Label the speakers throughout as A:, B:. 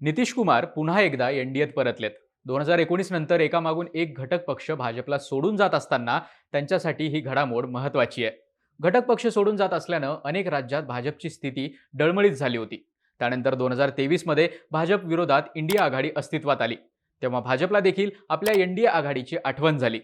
A: नितीश कुमार पुन्हा एकदा एनडीएत परतलेत. दोन हजार एकोणीस नंतर एकामागून एक घटक पक्ष भाजपला सोडून जात असताना त्यांच्यासाठी ही घडामोड महत्वाची आहे. घटक पक्ष सोडून जात असल्यानं अनेक राज्यात भाजपची स्थिती डळमळीत झाली होती. त्यानंतर दोन हजार तेवीसमध्ये भाजप विरोधात इंडिया आघाडी अस्तित्वात आली. तेव्हा भाजपला देखील आपल्या एनडीए आघाडीची आठवण झाली.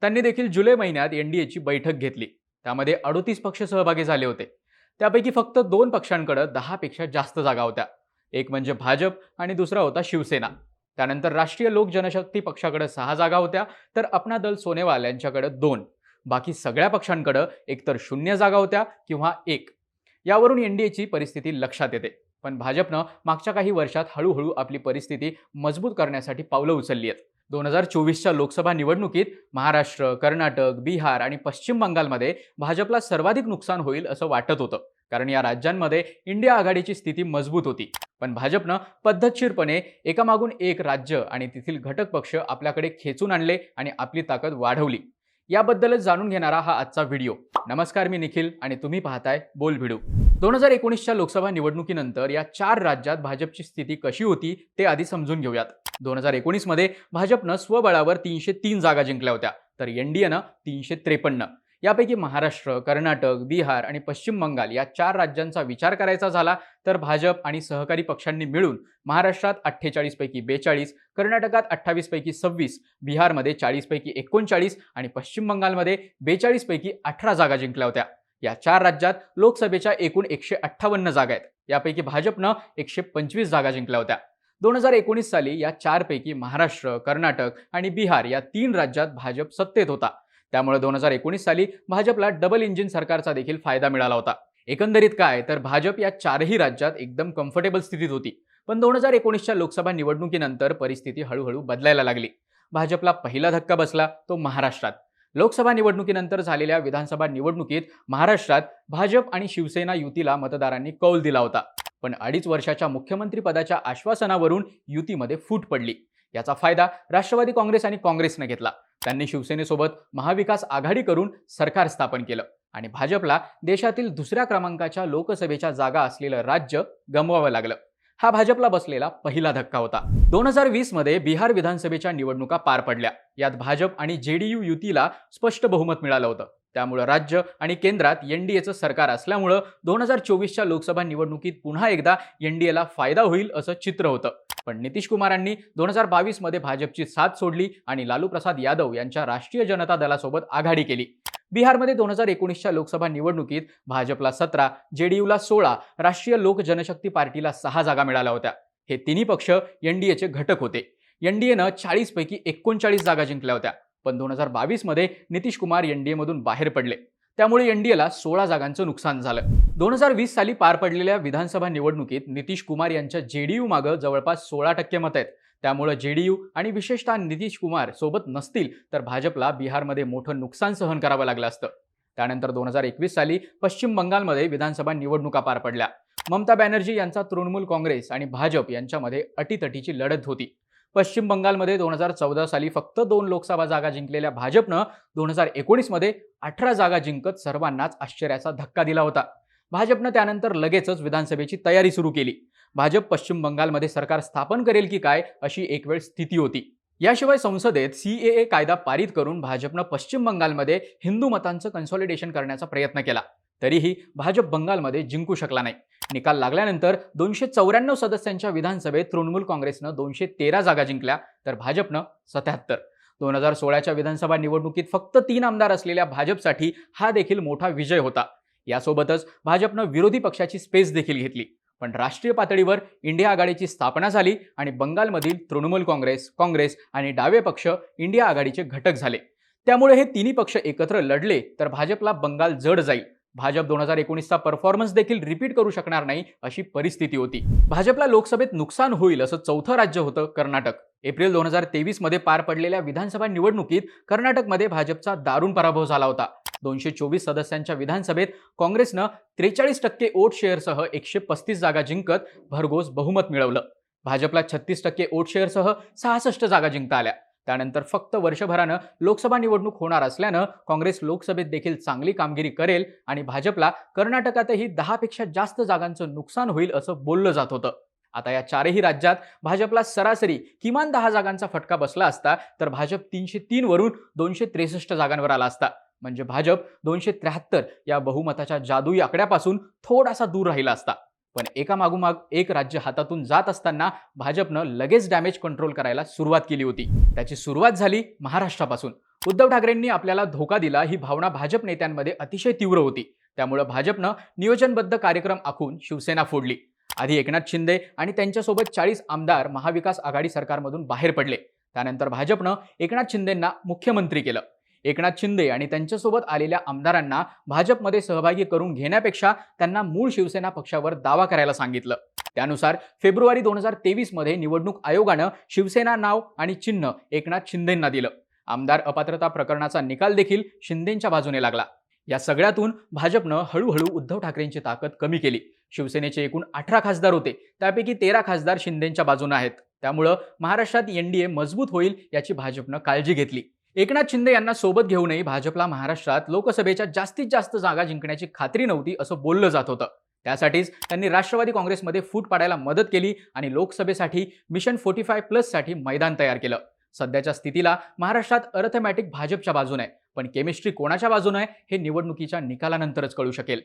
A: त्यांनी देखील जुलै महिन्यात एनडीएची बैठक घेतली. त्यामध्ये अडोतीस पक्ष सहभागी झाले होते. त्यापैकी फक्त दोन पक्षांकडे दहापेक्षा जास्त जागा होत्या. एक म्हणजे भाजप आणि दुसरा होता शिवसेना. त्यानंतर राष्ट्रीय लोक जनशक्ती पक्षाकडे सहा जागा होत्या तर अपना दल सोनेवाल यांच्याकडे दोन. बाकी सगळ्या पक्षांकडे एकतर शून्य जागा होत्या किंवा एक. यावरून एनडीएची परिस्थिती लक्षात येते. पण भाजपनं मागच्या काही वर्षात हळूहळू आपली परिस्थिती मजबूत करण्यासाठी पावलं उचलली आहेत. दोन हजार चोवीसच्या लोकसभा निवडणुकीत महाराष्ट्र कर्नाटक बिहार आणि पश्चिम बंगालमध्ये भाजपला सर्वाधिक नुकसान होईल असं वाटत होतं. कारण या राज्यांमध्ये इंडिया आघाडीची स्थिती मजबूत होती. पण भाजपनं पद्धतशीरपणे एकामागून एक राज्य आणि तेथील घटक पक्ष आपल्याकडे खेचून आणले आणि आपली ताकद वाढवली. याबद्दलच जाणून घेणारा हा आजचा व्हिडिओ. नमस्कार मी निखिल आणि तुम्ही पाहताय बोल भिडू दोन हजार एकोणीसच्या लोकसभा निवडणुकीनंतर या चार राज्यात भाजपची स्थिती कशी होती ते आधी समजून घेऊयात. दोन हजार एकोणीसमध्ये भाजपनं स्वबळावर तीनशे तीन जागा जिंकल्या होत्या तर एनडीएनं तीनशे त्रेपन्न. यापैकी महाराष्ट्र कर्नाटक बिहार आणि पश्चिम बंगाल या चार राज्यांचा विचार करायचा झाला तर भाजप आणि सहकारी पक्षांनी मिळून महाराष्ट्रात अठ्ठेचाळीस पैकी बेचाळीस कर्नाटकात अठ्ठावीस पैकी सव्वीस बिहारमध्ये चाळीस पैकी एकोणचाळीस आणि पश्चिम बंगालमध्ये बेचाळीस पैकी अठरा जागा जिंकल्या होत्या. या चार राज्यात लोकसभेच्या एकूण एकशे अठ्ठावन्न जागा आहेत. यापैकी भाजपनं एकशे पंचवीस जागा जिंकल्या होत्या. दोन हजार एकोणीस साली या चारपैकी महाराष्ट्र कर्नाटक आणि बिहार या तीन राज्यात भाजप सत्तेत होता. त्यामुळे दोन हजार एकोणीस साली भाजपला डबल इंजिन सरकारचा देखील फायदा मिळाला होता. एकंदरीत काय तर भाजप या चारही राज्यात एकदम कम्फर्टेबल स्थितीत होती. पण दोन हजार एकोणीसच्या लोकसभा निवडणुकीनंतर परिस्थिती हळूहळू बदलायला लागली. भाजपला पहिला धक्का बसला तो महाराष्ट्रात. लोकसभा निवडणुकीनंतर झालेल्या विधानसभा निवडणुकीत महाराष्ट्रात भाजप आणि शिवसेना युतीला मतदारांनी कौल दिला होता. पण अडीच वर्षाच्या मुख्यमंत्री पदाच्या आश्वासनावरून युतीमध्ये फूट पडली. याचा फायदा राष्ट्रवादी काँग्रेस आणि काँग्रेसनं घेतला. त्यांनी शिवसेनेसोबत महाविकास आघाडी करून सरकार स्थापन केलं. आणि भाजपला देशातील दुसऱ्या क्रमांकाच्या लोकसभेच्या जागा असलेलं राज्य गमवावं लागलं. हा भाजपला बसलेला पहिला धक्का होता. दोन हजार वीसमध्ये बिहार विधानसभेच्या निवडणुका पार पडल्या. यात भाजप आणि जेडीयू युतीला स्पष्ट बहुमत मिळालं होतं. त्यामुळं राज्य आणि केंद्रात एनडीएचं सरकार असल्यामुळं दोन हजार चोवीसच्या लोकसभा निवडणुकीत पुन्हा एकदा एनडीएला फायदा होईल असं चित्र होतं. पण नितीश कुमारांनी दोन हजार बावीसमध्ये भाजपची साथ सोडली आणि लालू प्रसाद यादव यांच्या राष्ट्रीय जनता दलासोबत आघाडी केली. बिहारमध्ये दोन हजार एकोणीसच्या लोकसभा निवडणुकीत भाजपला सतरा जेडीयूला सोळा राष्ट्रीय लोक जनशक्ती पार्टीला सहा जागा मिळाल्या होत्या. हे तिन्ही पक्ष एनडीएचे घटक होते. एनडीएनं चाळीस चाळीसपैकी एकोणचाळीस जागा जिंकल्या होत्या. पण दोन हजार बावीसमध्ये नितीश कुमार एनडीएमधून बाहेर पडले. त्यामुळे एनडीएला सोळा जागांचं नुकसान झालं. दोन हजार वीस साली पार पडलेल्या विधानसभा निवडणुकीत नितीश कुमार यांच्या जेडीयू मागं जवळपास सोळा टक्के मत आहेत. त्यामुळे जेडीयू आणि विशेषतः नितीश कुमार सोबत नसतील तर भाजपला बिहारमध्ये मोठं नुकसान सहन करावं लागलं असतं. त्यानंतर दोन हजार एकवीस साली पश्चिम बंगालमध्ये विधानसभा निवडणुका पार पडल्या. ममता बॅनर्जी यांचा तृणमूल काँग्रेस आणि भाजप यांच्यामध्ये अटीतटीची लढत होती. पश्चिम बंगालमध्ये दोन हजार चौदा साली फक्त दोन लोकसभा जागा जिंकलेल्या भाजपनं दोन हजार एकोणीसमध्ये अठरा जागा जिंकत सर्वांनाच आश्चर्याचा धक्का दिला होता. भाजपनं त्यानंतर लगेचच विधानसभेची तयारी सुरू केली. भाजप पश्चिम बंगालमध्ये सरकार स्थापन करेल की काय अशी एक वेळ स्थिती होती. याशिवाय संसदेत सीएए कायदा पारित करून भाजपनं पश्चिम बंगालमध्ये हिंदू मतांचं कन्सॉलिडेशन करण्याचा प्रयत्न केला. तरीही भाजप बंगालमध्ये जिंकू शकला नाही. निकाल लागल्यानंतर दोनशे चौऱ्याण्णव सदस्यांच्या विधानसभेत तृणमूल काँग्रेसनं दोनशे तेरा जागा जिंकल्या तर भाजपनं सत्याहत्तर. दोन हजार सोळाच्या विधानसभा निवडणुकीत फक्त तीन आमदार असलेल्या भाजपसाठी हा देखील मोठा विजय होता. यासोबतच भाजपनं विरोधी पक्षाची स्पेस देखील घेतली. पण राष्ट्रीय पातळीवर इंडिया आघाडीची स्थापना झाली आणि बंगालमधील तृणमूल काँग्रेस काँग्रेस आणि डावे पक्ष इंडिया आघाडीचे घटक झाले. त्यामुळे हे तिन्ही पक्ष एकत्र लढले तर भाजपला बंगाल जड जाईल. भाजप दोन हजार एकोणीसचा परफॉर्मन्स देखील रिपीट करू शकणार नाही अशी परिस्थिती होती. भाजपला लोकसभेत नुकसान होईल असं चौथं राज्य होतं कर्नाटक. एप्रिल दोन हजार तेवीसमध्ये पार पडलेल्या विधानसभा निवडणुकीत कर्नाटकमध्ये भाजपचा दारुण पराभव झाला होता. दोनशे चोवीस सदस्यांच्या विधानसभेत काँग्रेसनं त्रेचाळीस टक्के वोट शेअरसह एकशे पस्तीस जागा जिंकत भरघोस बहुमत मिळवलं. भाजपला छत्तीस टक्के वोट शेअरसह सहासष्ट जागा जिंकता आल्या. त्यानंतर फक्त वर्षभरानं लोकसभा निवडणूक होणार असल्यानं काँग्रेस लोकसभेत देखील चांगली कामगिरी करेल आणि भाजपला कर्नाटकातही दहापेक्षा जास्त जागांचं नुकसान होईल असं बोललं जात होतं. आता या चारही राज्यात भाजपला सरासरी किमान दहा जागांचा फटका बसला असता तर भाजप तीनशे तीन वरून दोनशे त्रेसष्ट जागांवर आला असता. म्हणजे भाजप दोनशे त्र्याहत्तर या बहुमताच्या जादुई आकड्यापासून थोडासा दूर राहिला असता. पण एका मागोमाग एक राज्य हातातून जात असताना भाजपनं लगेच डॅमेज कंट्रोल करायला सुरुवात केली होती. त्याची सुरुवात झाली महाराष्ट्रापासून. उद्धव ठाकरेंनी आपल्याला धोका दिला ही भावना भाजप नेत्यांमध्ये अतिशय तीव्र होती. त्यामुळं भाजपनं नियोजनबद्ध कार्यक्रम आखून शिवसेना फोडली. आधी एकनाथ शिंदे आणि त्यांच्यासोबत चाळीस आमदार महाविकास आघाडी सरकारमधून बाहेर पडले. त्यानंतर भाजपनं एकनाथ शिंदेंना मुख्यमंत्री केलं. एकनाथ शिंदे आणि त्यांच्यासोबत आलेल्या आमदारांना भाजपमध्ये सहभागी करून घेण्यापेक्षा त्यांना मूळ शिवसेना पक्षावर दावा करायला सांगितलं. त्यानुसार फेब्रुवारी दोन हजार तेवीसमध्ये निवडणूक आयोगानं शिवसेना नाव आणि चिन्ह एकनाथ शिंदेंना दिलं. आमदार अपात्रता प्रकरणाचा निकाल देखील शिंदेंच्या बाजूने लागला. या सगळ्यातून भाजपनं हळूहळू उद्धव ठाकरेंची ताकद कमी केली. शिवसेनेचे एकूण अठरा खासदार होते. त्यापैकी तेरा खासदार शिंदेंच्या बाजूने आहेत. त्यामुळं महाराष्ट्रात एनडीए मजबूत होईल याची भाजपनं काळजी घेतली. एकनाथ शिंदे यांना सोबत घेऊनही भाजपला महाराष्ट्रात लोकसभेच्या जास्तीत जास्त जागा जिंकण्याची खात्री नव्हती असं बोललं जात होतं. त्यासाठीच त्यांनी राष्ट्रवादी काँग्रेसमध्ये फूट पाडायला मदत केली आणि लोकसभेसाठी मिशन फोर्टी फाय प्लससाठी मैदान तयार केलं. सध्याच्या स्थितीला महाराष्ट्रात अर्थमॅटिक भाजपच्या बाजूने आहे पण केमिस्ट्री कोणाच्या बाजूने आहे हे निवडणुकीच्या निकालानंतरच कळू शकेल.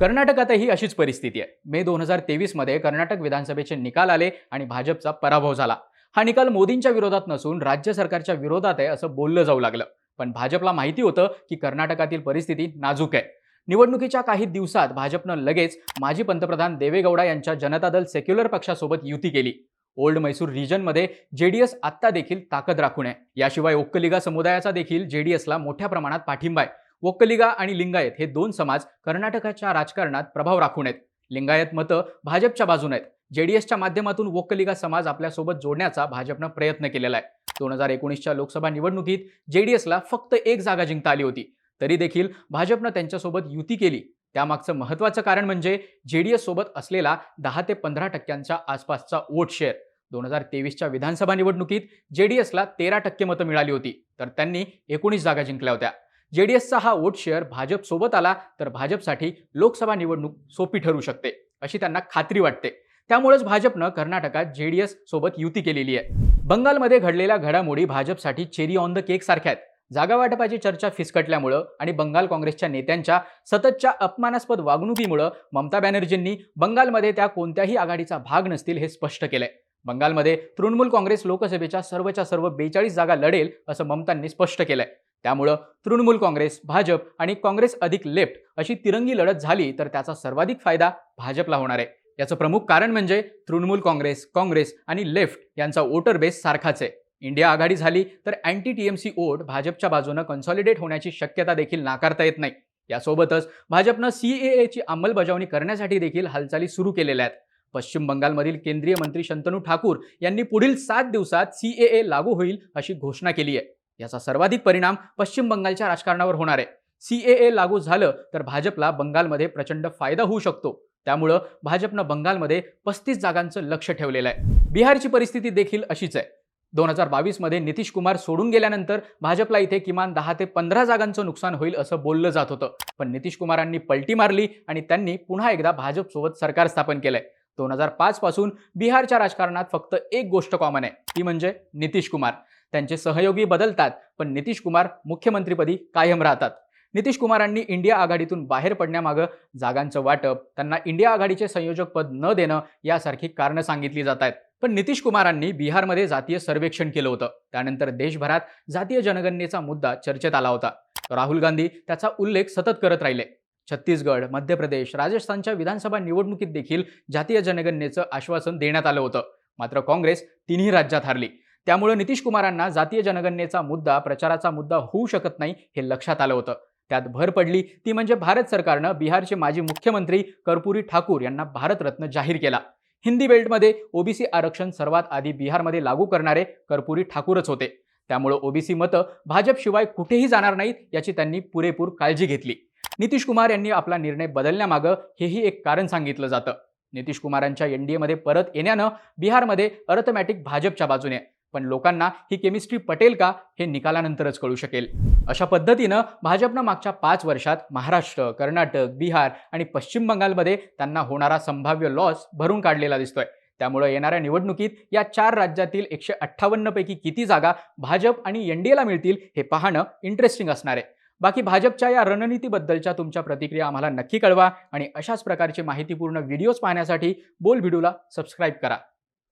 A: कर्नाटकातही अशीच परिस्थिती आहे. मे दोन हजार तेवीसमध्ये कर्नाटक विधानसभेचे निकाल आले आणि भाजपचा पराभव झाला. हा निकाल मोदींच्या विरोधात नसून राज्य सरकारच्या विरोधात आहे असं बोललं जाऊ लागलं. पण भाजपला माहिती होतं की कर्नाटकातील परिस्थिती नाजूक आहे. निवडणुकीच्या काही दिवसात भाजपनं लगेच माजी पंतप्रधान देवेगौडा यांच्या जनता दल सेक्युलर पक्षासोबत युती केली. ओल्ड मैसूर रिजनमध्ये जेडीएस आत्ता देखील ताकद राखून आहे. याशिवाय ओक्कलिगा समुदायाचा देखील जेडीएसला मोठ्या प्रमाणात पाठिंबा आहे. ओक्कलिगा आणि लिंगायत हे दोन समाज कर्नाटकाच्या राजकारणात प्रभाव राखून आहेत. लिंगायत मतं भाजपच्या बाजून आहेत. जेडीएसच्या माध्यमातून वोक्कलिगा समाज आपल्यासोबत जोडण्याचा भाजपनं प्रयत्न केलेला आहे. दोन हजार एकोणीसच्या लोकसभा निवडणुकीत जेडीएसला फक्त एक जागा जिंकता आली होती. तरी देखील भाजपनं त्यांच्यासोबत युती केली. त्यामागचं महत्त्वाचं कारण म्हणजे जेडीएस सोबत असलेला दहा ते पंधरा टक्क्यांच्या आसपासचा वोट शेअर दोन हजार तेवीसच्या विधानसभा निवडणुकीत जेडीएसला तेरा टक्के मतं मिळाली होती. तर त्यांनी एकोणीस जागा जिंकल्या होत्या. जेडीएसचा हा वोट शेअर भाजपसोबत आला तर भाजपसाठी लोकसभा निवडणूक सोपी ठरू शकते अशी त्यांना खात्री वाटते. त्यामुळेच भाजपनं कर्नाटकात जेडीएस सोबत युती केलेली आहे. बंगालमध्ये घडलेल्या घडामोडी भाजपसाठी चेरी ऑन द केक सारख्या आहेत. जागा वाटपाची चर्चा फिसकटल्यामुळं आणि बंगाल काँग्रेसच्या नेत्यांच्या सततच्या अपमानास्पद वागणुकीमुळं ममता बॅनर्जींनी बंगालमध्ये त्या कोणत्याही आघाडीचा भाग नसतील हे स्पष्ट केलंय. बंगालमध्ये तृणमूल काँग्रेस लोकसभेच्या सर्वच्या सर्व बेचाळीस जागा लढेल असं ममतांनी स्पष्ट केलंय. त्यामुळं तृणमूल काँग्रेस भाजप आणि काँग्रेस अधिक लेफ्ट अशी तिरंगी लढत झाली तर त्याचा सर्वाधिक फायदा भाजपला होणार आहे. याचं प्रमुख कारण म्हणजे तृणमूल काँग्रेस काँग्रेस आणि लेफ्ट यांचा वोटर बेस सारखाच. आहे इंडिया आघाडी झाली तर अँटी टीएमसी वोट भाजपच्या बाजूनं कन्सॉलिडेट होण्याची शक्यता देखील नाकारता येत नाही. यासोबतच भाजपनं सीएएची अंमलबजावणी करण्यासाठी देखील हालचाली सुरू केलेल्या आहेत. पश्चिम बंगालमधील केंद्रीय मंत्री शंतनू ठाकूर यांनी पुढील सात दिवसात सीएए लागू होईल अशी घोषणा केली आहे. याचा सर्वाधिक परिणाम पश्चिम बंगालच्या राजकारणावर होणार आहे. सीएए लागू झालं तर भाजपला बंगालमध्ये प्रचंड फायदा होऊ शकतो. त्यामुळं भाजपनं बंगालमध्ये पस्तीस जागांचं लक्ष ठेवलेलं आहे. बिहारची परिस्थिती देखील अशीच आहे. दोन हजार बावीसमध्ये नितीश कुमार सोडून गेल्यानंतर भाजपला इथे किमान दहा ते पंधरा जागांचं नुकसान होईल असं बोललं जात होतं. पण नितीश कुमारांनी पलटी मारली आणि त्यांनी पुन्हा एकदा भाजपसोबत सरकार स्थापन केलंय. दोन हजार पाच पासून बिहारच्या राजकारणात फक्त एक गोष्ट कॉमन आहे. ती म्हणजे नितीश कुमार. त्यांचे सहयोगी बदलतात पण नितीश कुमार मुख्यमंत्रीपदी कायम राहतात. नितीश कुमारांनी इंडिया आघाडीतून बाहेर पडण्यामागं जागांचं वाटप त्यांना इंडिया आघाडीचे संयोजक पद न देणं यासारखी कारणं सांगितली जात आहेत. पण नितीश कुमारांनी बिहारमध्ये जातीय सर्वेक्षण केलं होतं. त्यानंतर देशभरात जातीय जनगणनेचा मुद्दा चर्चेत आला होता. राहुल गांधी त्याचा उल्लेख सतत करत राहिले. छत्तीसगड मध्य प्रदेश राजस्थानच्या विधानसभा निवडणुकीत देखील जातीय जनगणनेचं आश्वासन देण्यात आलं होतं. मात्र काँग्रेस तिन्ही राज्यात हारली. त्यामुळे नितीश कुमारांना जातीय जनगणनेचा मुद्दा प्रचाराचा मुद्दा होऊ शकत नाही हे लक्षात आलं होतं. त्यात भर पडली. ती म्हणजे भारत सरकारनं बिहारचे माजी मुख्यमंत्री कर्पुरी ठाकूर यांना भारतरत्न जाहीर केला. हिंदी बेल्टमध्ये ओबीसी आरक्षण सर्वात आधी बिहारमध्ये लागू करणारे कर्पुरी ठाकूरच होते. त्यामुळे ओबीसी मतं भाजपशिवाय कुठेही जाणार नाहीत याची त्यांनी पुरेपूर काळजी घेतली. नितीश कुमार यांनी आपला निर्णय बदलण्यामागं हेही एक कारण सांगितलं जातं. नितीश कुमारांच्या एनडीएमध्ये परत येण्यानं बिहारमध्ये अर्थमॅटिक भाजपच्या बाजूने. पण लोकांना ही केमिस्ट्री पटेल का हे निकालानंतरच कळू शकेल. अशा पद्धतीनं भाजपनं मागच्या पाच वर्षात महाराष्ट्र कर्नाटक बिहार आणि पश्चिम बंगालमध्ये त्यांना होणारा संभाव्य लॉस भरून काढलेला दिसतोय. त्यामुळे येणाऱ्या निवडणुकीत या चार राज्यातील एकशे अठ्ठावन्नपैकी किती जागा भाजप आणि एनडीएला मिळतील हे पाहणं इंटरेस्टिंग असणार आहे. बाकी भाजपच्या या रणनीतीबद्दलच्या तुमच्या प्रतिक्रिया आम्हाला नक्की कळवा आणि अशाच प्रकारचे माहितीपूर्ण व्हिडिओज पाहण्यासाठी बोल व्हिडिओला सबस्क्राईब करा.